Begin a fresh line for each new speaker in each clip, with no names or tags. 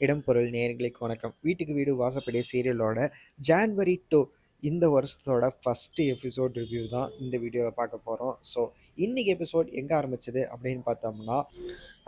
இடம்பொருள் நேர்களுக்கு வணக்கம். வீட்டுக்கு வீடு வாசப்படி சீரியலோட ஜான்வரி டூ இந்த வருஷத்தோட ஃபஸ்ட்டு எபிசோட் ரிவ்யூ தான் இந்த வீடியோவில் பார்க்க போகிறோம் ஸோ இன்றைக்கி எபிசோட் எங்கே ஆரம்பிச்சது அப்படின்னு பார்த்தோம்னா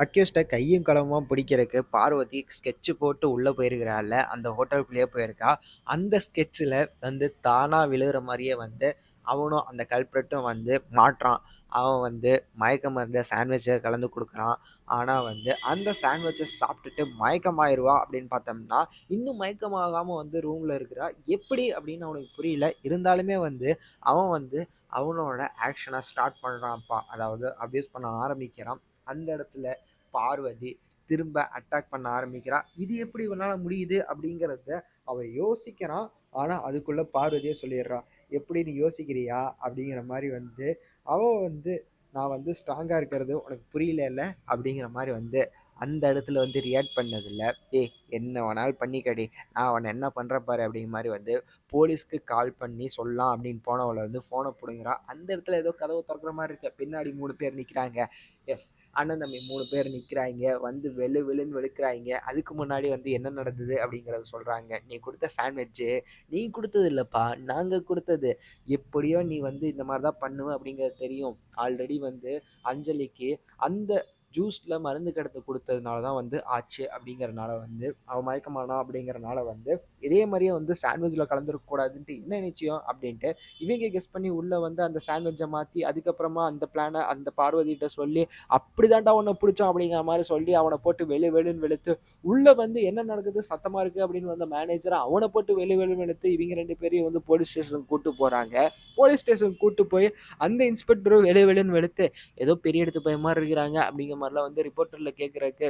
அக்யூஸ்ட்டை கையும் களவுமா பிடிக்கிறதுக்கு பார்வதி ஸ்கெட்சு போட்டு உள்ளே போயிருக்கிறாள் அந்த ஹோட்டலுக்குள்ளேயே போயிருக்கா. அந்த ஸ்கெட்சில் வந்து தானாக விழுகிற மாதிரியே வந்து அவனும் அந்த கல்ப்ரெட்டும் வந்து மாட்டுறான். அவன் வந்து மயக்க மருந்த சாண்ட்விச்சை கலந்து கொடுக்குறான். ஆனால் வந்து அந்த சாண்ட்விச்சை சாப்பிட்டுட்டு மயக்கமாயிருவா அப்படின்னு பார்த்தோம்னா இன்னும் மயக்கமாகாமல் வந்து ரூமில் இருக்கிறா. எப்படி அப்படின்னு அவனுக்கு புரியல. இருந்தாலுமே வந்து அவன் வந்து அவனோட ஆக்ஷனை ஸ்டார்ட் பண்ணுறான்ப்பா அதாவது அப்யூஸ் பண்ண ஆரம்பிக்கிறான். அந்த இடத்துல பார்வதி திரும்ப அட்டாக் பண்ண ஆரம்பிக்கிறான் இது எப்படி இவனால் முடியுது அப்படிங்கிறத அவன் யோசிக்கிறான். ஆனால் அதுக்குள்ளே பார்வதியே சொல்லிடுறான் எப்படி நீ யோசிக்கிறியா? அப்படிங்கிற மாதிரி வந்து அவள் வந்து நான் வந்து ஸ்ட்ராங்காக இருக்கிறது உனக்கு புரியல அப்படிங்கிற மாதிரி வந்து அந்த இடத்துல வந்து ரியாக்ட் பண்ணதில்ல. ஏய் என்ன வேணாலும் பண்ணிக்கடி. நான் அவனை என்ன பண்ணுற பாரு அப்படிங்கிற மாதிரி வந்து போலீஸ்க்கு கால் பண்ணி சொல்லலாம் அப்படின்னு போனவளை வந்து ஃபோனை பிடுங்குறான் அந்த இடத்துல ஏதோ கதவு திறக்கிற மாதிரி இருக்கு. பின்னாடி மூணு பேர் நிற்கிறாங்க எஸ் அண்ணன் தம்பி மூணு பேர் நிற்கிறாங்க வந்து வெளு வெளுன்னு வெளுக்கிறாங்க. அதுக்கு முன்னாடி வந்து என்ன நடந்தது அப்படிங்கிறத சொல்கிறாங்க நீ கொடுத்த சாண்ட்விட்ச்சு நீ கொடுத்தது இல்லைப்பா. நாங்கள் கொடுத்தது. எப்படியோ நீ வந்து இந்த மாதிரி தான் பண்ணுவ அப்படிங்கிறது தெரியும். ஆல்ரெடி வந்து அஞ்சலிக்கு அந்த ஜூஸில் மருந்து கடத்து கொடுத்ததுனால தான் வந்து ஆச்சு அப்படிங்கிறனால வந்து அவன் மயக்கமானா அப்படிங்கிறனால வந்து இதே மாதிரியே வந்து சாண்ட்விச்சில் கலந்துருக்கக்கூடாதுன்ட்டு என்ன நிச்சயம் அப்படின்ட்டு இவங்க கெஸ் பண்ணி உள்ளே வந்து அந்த சாண்ட்விட்சை மாற்றி அதுக்கப்புறமா அந்த பிளானை அந்த பார்வதிகிட்ட சொல்லி அப்படி தான்டா உன்னை பிடிச்சோம் அப்படிங்கிற மாதிரி சொல்லி அவனை போட்டு வெளி வெளின்னு வெளுத்து உள்ளே வந்து என்ன நடக்குது சத்தமாக இருக்குது அப்படின்னு வந்த மேனேஜரை அவனை போட்டு வெளி வெளி வெளுத்து இவங்க ரெண்டு பேரையும் வந்து போலீஸ் ஸ்டேஷனுக்கு கூட்டு போகிறாங்க போலீஸ் ஸ்டேஷனுக்கு கூட்டு போய் அந்த இன்ஸ்பெக்டரும் வெளி வெளின்னு வெளுத்து ஏதோ பெரிய எடுத்து போய் மாதிரி இருக்கிறாங்க அப்படிங்கிற மாதிரிலாம் வந்து ரிப்போர்ட்டரில் கேட்குறக்கு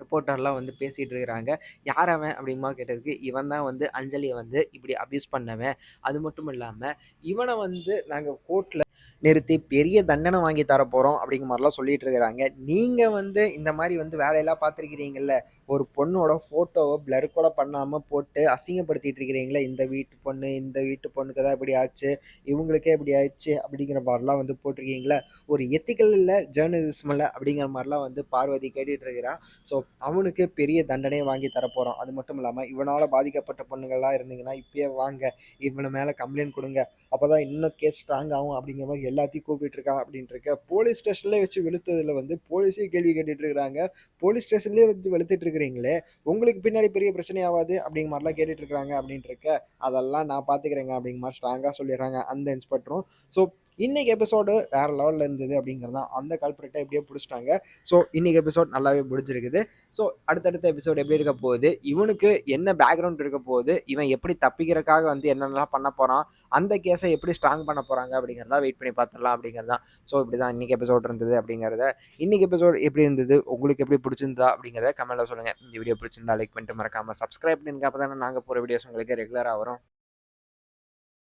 ரிப்போர்ட்டர்லாம் வந்து பேசிகிட்டு இருக்கிறாங்க. யார் அவன் அப்படிமா கேட்டதுக்கு இவன் தான் வந்து அஞ்சலியை வந்து இப்படி அப்யூஸ் பண்ணவன். அது மட்டும் இல்லாமல் இவனை வந்து நாங்கள் கோர்ட்டில் நிறுத்தி பெரிய தண்டனை வாங்கி தர போகிறோம் அப்படிங்கிற மாதிரிலாம் சொல்லிட்டு இருக்கிறாங்க. நீங்கள் வந்து இந்த மாதிரி வந்து வேலையெல்லாம் பார்த்துருக்கிறீங்கல்ல ஒரு பொண்ணோட ஃபோட்டோவை பிளர் கூட பண்ணாமல் போட்டு அசிங்கப்படுத்திட்டு இருக்கிறீங்களே இந்த வீட்டு பொண்ணு இந்த வீட்டு பொண்ணுக்கு தான் இப்படி ஆச்சு இவங்களுக்கே இப்படி ஆயிடுச்சு அப்படிங்கிற மாதிரிலாம் வந்து போட்டிருக்கீங்களே ஒரு எத்திக்கல் இல்லை ஜேர்னலிசம் இல்லை அப்படிங்கிற மாதிரிலாம் வந்து பார்வதி கேட்டுட்டு இருக்கிறான் ஸோ அவனுக்கு பெரிய தண்டனையை வாங்கி தரப்போகிறோம் அது மட்டும் இல்லாமல் இவனால் பாதிக்கப்பட்ட பொண்ணுங்கள்லாம் இருந்தீங்கன்னா இப்பயே வாங்க இவனை மேலே கம்ப்ளைண்ட் கொடுங்க அப்போ தான் இன்னும் கேஸ் ஸ்ட்ராங் ஆகும் அப்படிங்கிற மாதிரி எல்லாத்தையும் கூப்பிட்டுருக்கா அப்படின்ட்டு இருக்க. போலீஸ் ஸ்டேஷன்லேயே வச்சு வெளுத்ததில் வந்து போலீஸே கேள்வி கேட்டுட்ருக்குறாங்க போலீஸ் ஸ்டேஷன்லேயே வந்து வெளுத்துட்டு இருக்கிறீங்களே உங்களுக்கு பின்னாடி பெரிய பிரச்சனை ஆகாது அப்படிங்கிற மாதிரிலாம் கேட்டுட்ருக்குறாங்க இருக்காங்க அப்படின்ட்டு இருக்க. அதெல்லாம் நான் பார்த்துக்கிறேங்க அப்படிங்கிற மாதிரி ஸ்ட்ராங்காக சொல்லிடுறாங்க அந்த இன்ஸ்பெக்டரும் ஸோ இன்னைக்கு எபிசோடு வேறு லெவலில் இருந்தது அப்படிங்கிறது தான் அந்த கல்பரேட்டை எப்படியோ பிடிச்சிட்டாங்க. ஸோ இன்னைக்கு எபிசோட் நல்லாவே பிடிச்சிருக்குது ஸோ அடுத்தடுத்த எபிசோடு எப்படி இருக்க போகுது? இவனுக்கு என்ன பேக்ரவுண்ட் இருக்க போகுது? இவன் எப்படி தப்பிக்கிறக்காக வந்து என்னென்னலாம் பண்ண போகிறான் அந்த கேஸை எப்படி ஸ்ட்ராங் பண்ண போகிறாங்க அப்படிங்கிறதா வெயிட் பண்ணி பார்த்துடலாம் அப்படிங்கிறது தான் ஸோ இப்படி தான் இன்றைக்கி எபிசோட் இருந்தது அப்படிங்கிறத. இன்றைக்கி எபிசோட் எப்படி இருந்தது? உங்களுக்கு எப்படி பிடிச்சிருந்தா அப்படிங்கிறத கமெண்ட்டில் சொல்லுங்கள் இந்த வீடியோ பிடிச்சிருந்தா லைக் பண்ணிட்டு மறக்காமல் சப்ஸ்கிரைப் பண்ணுங்க அப்போ தானே நாங்கள் போகிற வீடியோஸ் உங்களுக்கு ரெகுலராக வரும்.